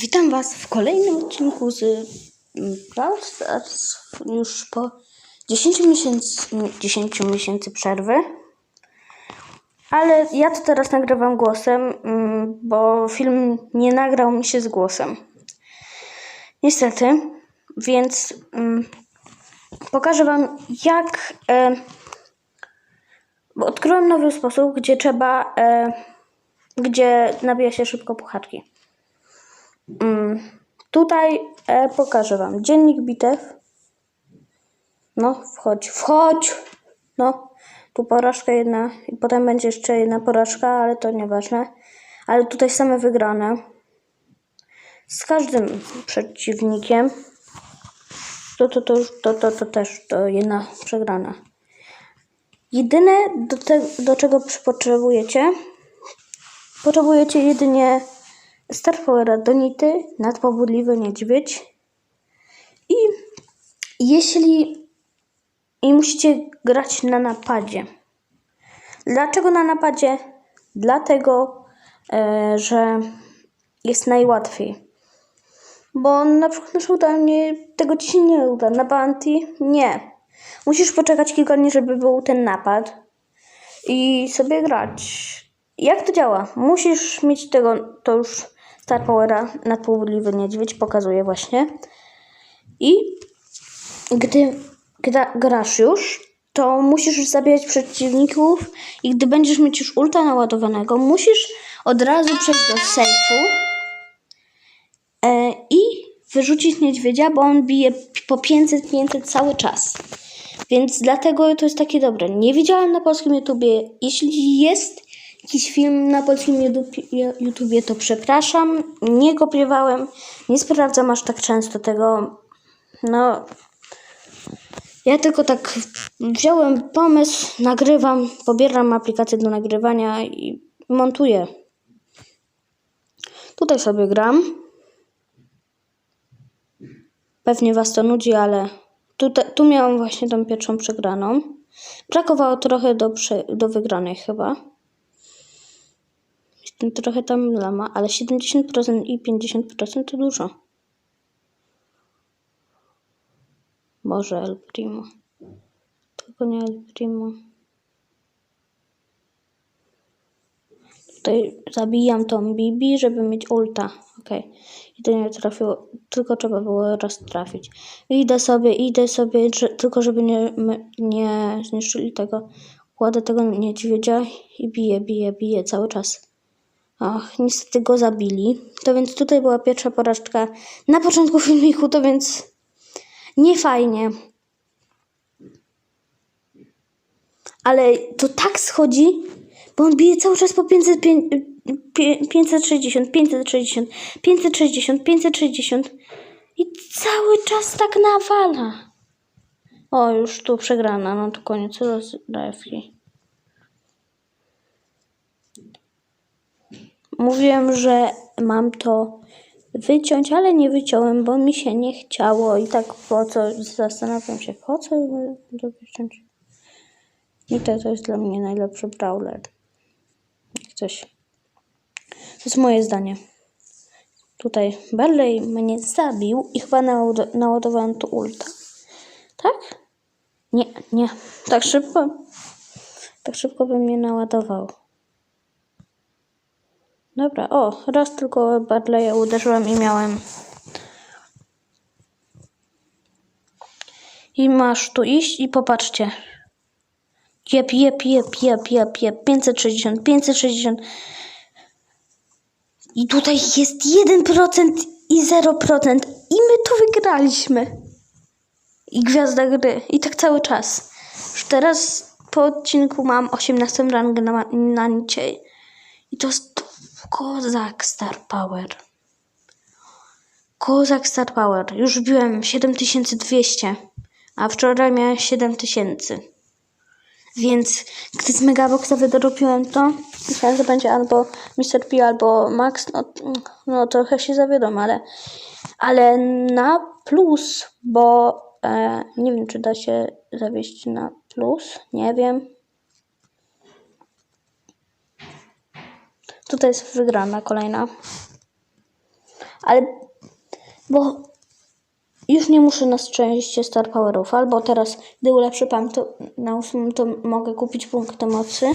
Witam Was w kolejnym odcinku z mm, Brawl Stars już po 10 miesięcy, 10 miesięcy przerwy. Ale ja to teraz nagrywam głosem, mm, bo film nie nagrał mi się z głosem. Niestety, więc mm, pokażę Wam jak. E, bo odkryłem nowy sposób, gdzie trzeba. E, gdzie nabija się szybko puchatki. Mm, tutaj e, pokażę Wam dziennik bitew. No, wchodź, wchodź! No, tu porażka jedna i potem będzie jeszcze jedna porażka, ale to nieważne. Ale tutaj same wygrane. Z każdym przeciwnikiem. To, to, to, to, to, to też to jedna przegrana. Jedyne, do, te, do czego potrzebujecie, potrzebujecie jedynie Star Powera Donity, nadpobudliwy niedźwiedź i jeśli i musicie grać na napadzie. Dlaczego na napadzie? Dlatego, e, że jest najłatwiej. Bo na przykład na showdownie tego ci się nie uda. Na bounty nie. Musisz poczekać kilka dni, żeby był ten napad i sobie grać. Jak to działa? Musisz mieć tego, to już Star Powera nadpobudliwy niedźwiedź pokazuje właśnie. I gdy gra, grasz już, to musisz już zabijać przeciwników i gdy będziesz mieć już ulta naładowanego, musisz od razu przejść do sejfu e, i wyrzucić niedźwiedzia, bo on bije po 500-500 cały czas. Więc dlatego to jest takie dobre. Nie widziałem na polskim YouTubie. Jeśli jest jakiś film na polskim YouTubie, to przepraszam. Nie kopiowałem, nie sprawdzam aż tak często tego. No, ja tylko tak wziąłem pomysł, nagrywam, pobieram aplikację do nagrywania i montuję. Tutaj sobie gram. Pewnie was to nudzi, ale tu, tu miałam właśnie tą pierwszą przegraną. Brakowało trochę do, do wygranej chyba. Jestem trochę tam lama, ale 70% i 50% to dużo. Może El Primo. Tylko nie El Primo. Tutaj zabijam tą Bibi, żeby mieć ulta. Okej. I to nie trafiło, tylko trzeba było raz trafić. Idę sobie, idę sobie, tylko żeby nie, nie zniszczyli tego. Kładę tego niedźwiedzia i biję, biję, biję cały czas. Ach, niestety go zabili. To więc tutaj była pierwsza porażka na początku filmiku, to więc nie fajnie. Ale to tak schodzi, bo on bije cały czas po 500, pię- pię- 560, 560, 560, 560 i cały czas tak nawala. O, już tu przegrana, no to koniec rozgrywki. Mówiłem, że mam to wyciąć, ale nie wyciąłem, bo mi się nie chciało i tak po co, zastanawiam się, po co to wyciąć. I to, to jest dla mnie najlepszy brawler. Coś. To jest moje zdanie. Tutaj Barley mnie zabił i chyba naład- naładowałem tu ulta. Tak? Nie, nie. Tak szybko? Tak szybko by mnie naładował. Dobra, o, raz tylko Barleya uderzyłem i miałem. I masz tu iść i popatrzcie. Jep, jep, jep, jep, jep, jep. 560, 560. I tutaj jest 1% i 0%. I my to wygraliśmy. I gwiazda gry. I tak cały czas. Już teraz po odcinku mam 18 rangę na, na nicie. I to jest kozak Star Power. Kozak Star Power. Już biłem 7200, a wczoraj miałem 7000. Więc gdy z Megaboxa wydropiłem to, myślałem, że będzie albo Mr. P, albo Max. No, no trochę się zawiodłem, ale, ale na plus, bo e, nie wiem, czy da się zawieść na plus. Nie wiem. Tutaj jest wygrana kolejna. ale bo już nie muszę na szczęście Star Powerów, albo teraz, gdy ulepszę pan, to na ósmym to mogę kupić punkty mocy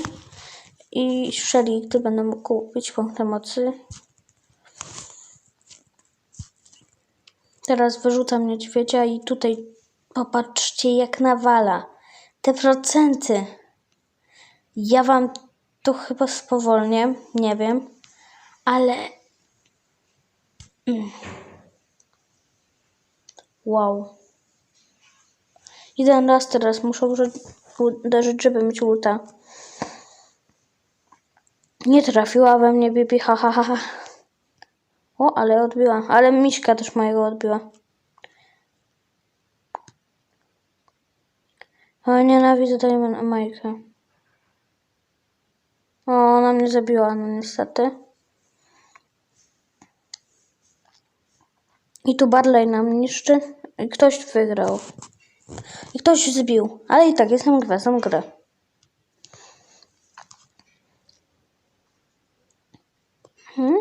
i Shelly, gdy będę mógł kupić punkty mocy. Teraz wyrzucam niedźwiedzia i tutaj popatrzcie jak nawala. Te procenty. Ja wam to chyba spowolnię, nie wiem, ale mm. wow. Jeden raz teraz muszę uderzyć, żeby mieć ulta. Nie trafiła we mnie Bibi, ha, ha, ha, ha. O, ale odbiła. Ale Miśka też mojego odbiła. O, nienawidzę Ma- Majkę. O, ona mnie zabiła, no niestety. I tu Barley nam niszczy. I ktoś wygrał. I ktoś zbił. Ale i tak jestem gwiazdą gry. Hmm?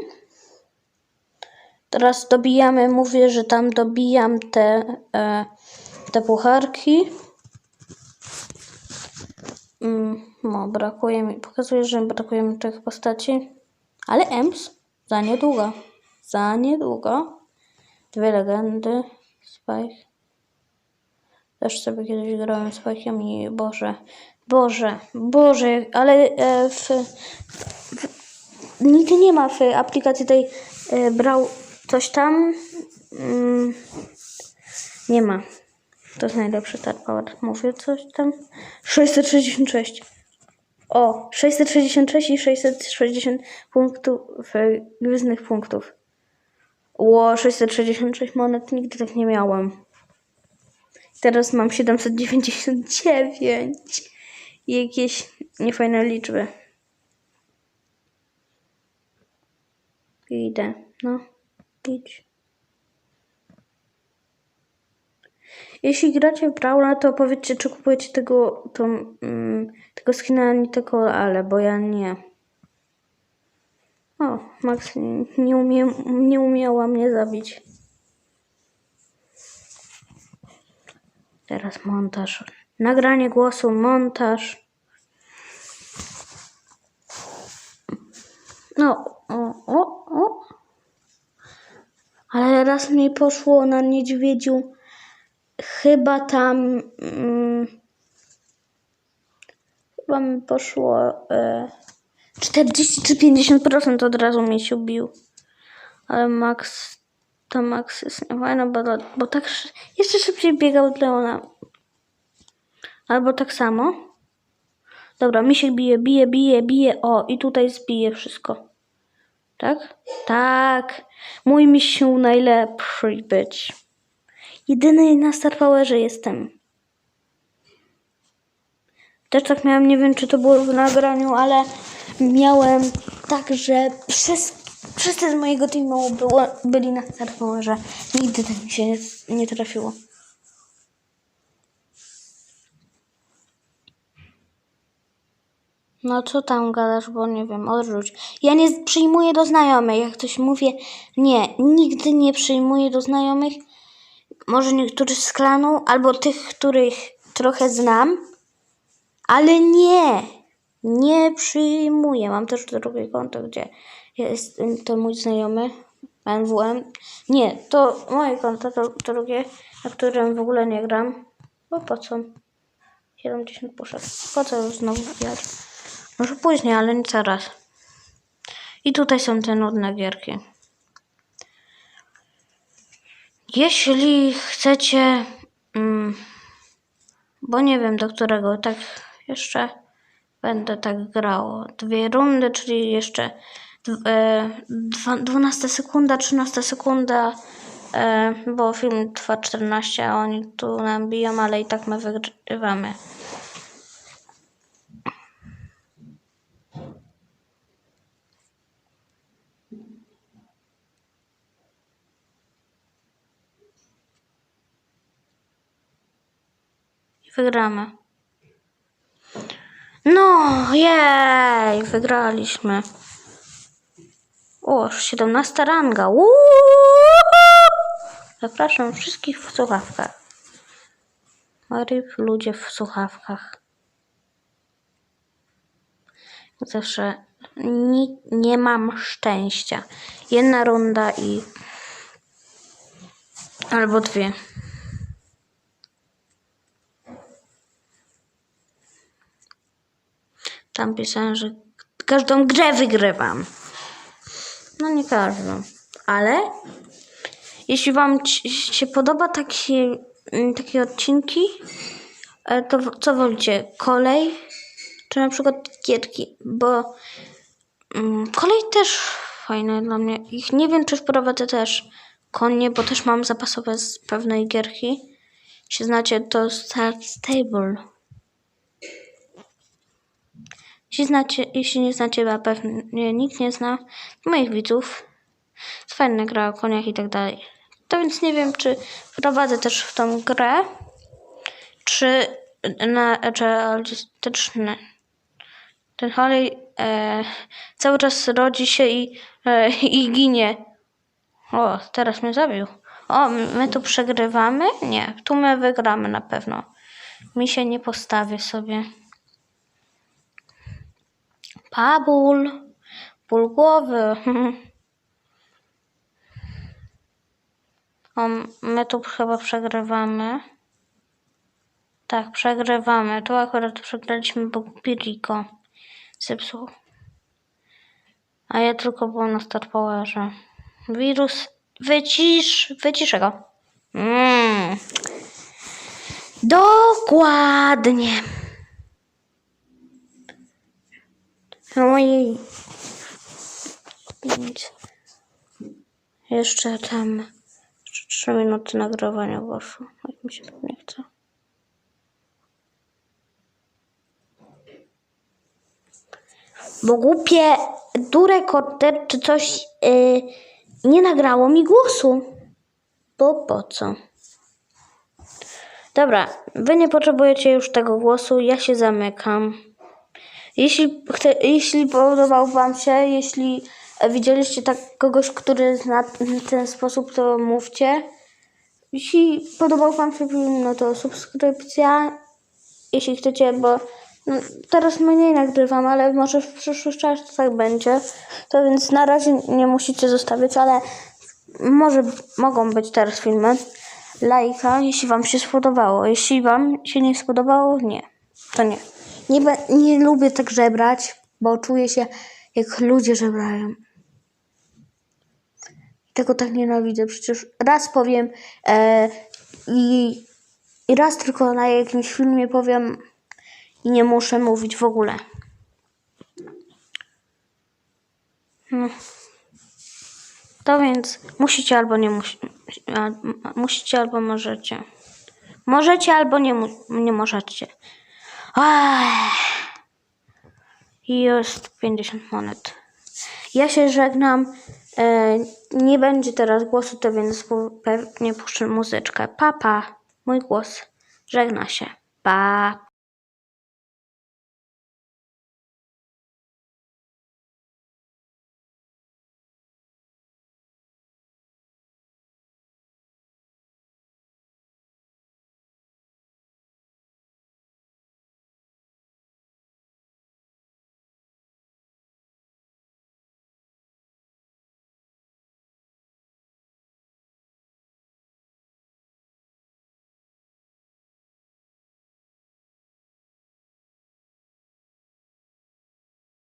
Teraz dobijamy, mówię, że tam dobijam te, e, te pucharki. Mm, no, brakuje mi, pokazuje, że brakuje mi tych postaci. Ale Ems za niedługo. Za niedługo. Dwie legendy. Spike. Też sobie kiedyś grałem z Spike'em i Boże, Boże, Boże, ale e, w, w, nigdy nie ma w aplikacji tej e, brał coś tam. Mm, nie ma. To jest najlepszy Star Power. Mówię coś tam. 666. O, 666 i 660 punktów, gwiezdnych punktów. Ło, 666 monet nigdy tak nie miałem. Teraz mam 799. I jakieś niefajne liczby. Idę. No, idź. Jeśli gracie w Brawla, to powiedzcie, czy kupujecie tego, to, mm, tego skina Niteko, ale bo ja nie. O, Max nie, umie, nie umiała mnie zabić. Teraz montaż. Nagranie głosu, montaż. No, o, o, o. Ale raz mi poszło na niedźwiedziu. Chyba tam. Mm, chyba mi poszło. E, 40 czy 50% od razu mi się ubił. Ale Max. To Max jest niefajny, bo, bo tak jeszcze szybciej biegał od Leona. Albo tak samo. Dobra, mi się bije, bije, bije, bije. O, i tutaj zbije wszystko. Tak? Tak. Mój misiu najlepszy być. Jedyny na Star Powerze jestem. Też tak miałem, nie wiem czy to było w nagraniu, ale miałem tak, że przez, wszyscy z mojego teamu było, byli na Star Powerze. Nigdy tak mi się nie, nie trafiło. No co tam gadasz, bo nie wiem, odrzuć. Ja nie przyjmuję do znajomych, jak ktoś mówię, nie, nigdy nie przyjmuję do znajomych. Może niektórych z klanu, albo tych, których trochę znam, ale nie, nie przyjmuję. Mam też drugie konto, gdzie jest to mój znajomy, NWM. Nie, to moje konto, to drugie, na którym w ogóle nie gram. Bo po co? 70 poszedł. Po co już znowu wiatr? Może później, ale nie teraz. I tutaj są te nudne gierki. Jeśli chcecie, mm, bo nie wiem do którego, tak jeszcze będę tak grało. Dwie rundy, czyli jeszcze e, dwa- 12 sekunda, 13 sekunda, e, bo film trwa 14, a oni tu nam biją, ale i tak my wygrywamy. Wygramy. No, jej, wygraliśmy. O, 17 ranga. Uuu! Zapraszam wszystkich w słuchawkach. Ryb, ludzie w słuchawkach. Zawsze ni- nie mam szczęścia. Jedna runda i. Albo dwie. Tam pisałem, że każdą grę wygrywam. No nie każdą, ale jeśli Wam się podoba takie, mm, takie odcinki, e, to co wolicie? Kolej czy na przykład gierki? Bo mm, kolej też fajne dla mnie. Ich nie wiem, czy wprowadzę też konie, bo też mam zapasowe z pewnej gierki. Jeśli znacie, to Start Stable. Jeśli, znacie, jeśli nie znacie, a pewnie nikt nie zna moich widzów, jest fajna gra o koniach i tak dalej. To więc nie wiem, czy wprowadzę też w tą grę, czy na czy. Ten Holly e, cały czas rodzi się i, e, i ginie. O, teraz mnie zabił. O, my tu przegrywamy? Nie, tu my wygramy na pewno. Mi się nie postawię sobie. Pabul. Ból głowy. O, my tu chyba przegrywamy. Tak, przegrywamy. Tu akurat przegraliśmy, bo Piriko zepsuł. A ja tylko byłam na Star Powerze. Wirus, wycisz, wyciszę go. Mm. Dokładnie. No i pięć. Jeszcze tam trzy minuty nagrywania głosu. Jak mi się nie chce. Bo głupie durekorder czy coś yy, nie nagrało mi głosu. Bo po co? Dobra, wy nie potrzebujecie już tego głosu, ja się zamykam. Jeśli, chce, jeśli podobał Wam się, jeśli e, widzieliście tak kogoś, który zna ten sposób, to mówcie. Jeśli podobał Wam się film, no to subskrypcja. Jeśli chcecie, bo no, teraz mniej nagrywam, ale może w przyszłym czasie tak będzie. To więc na razie nie musicie zostawiać, ale może mogą być teraz filmy. Lajka, jeśli Wam się spodobało. Jeśli Wam się nie spodobało, nie. To nie. Nie, nie lubię tak żebrać, bo czuję się jak ludzie żebrają. Tego tak nienawidzę. Przecież raz powiem e, i, i raz tylko na jakimś filmie powiem i nie muszę mówić w ogóle. No. To więc musicie albo nie musi, musicie albo możecie. Możecie albo nie, nie możecie. Jest 50 monet. Ja się żegnam. E, nie będzie teraz głosu, to więc pewnie puszczę muzyczkę. Papa, mój głos żegna się. Pa.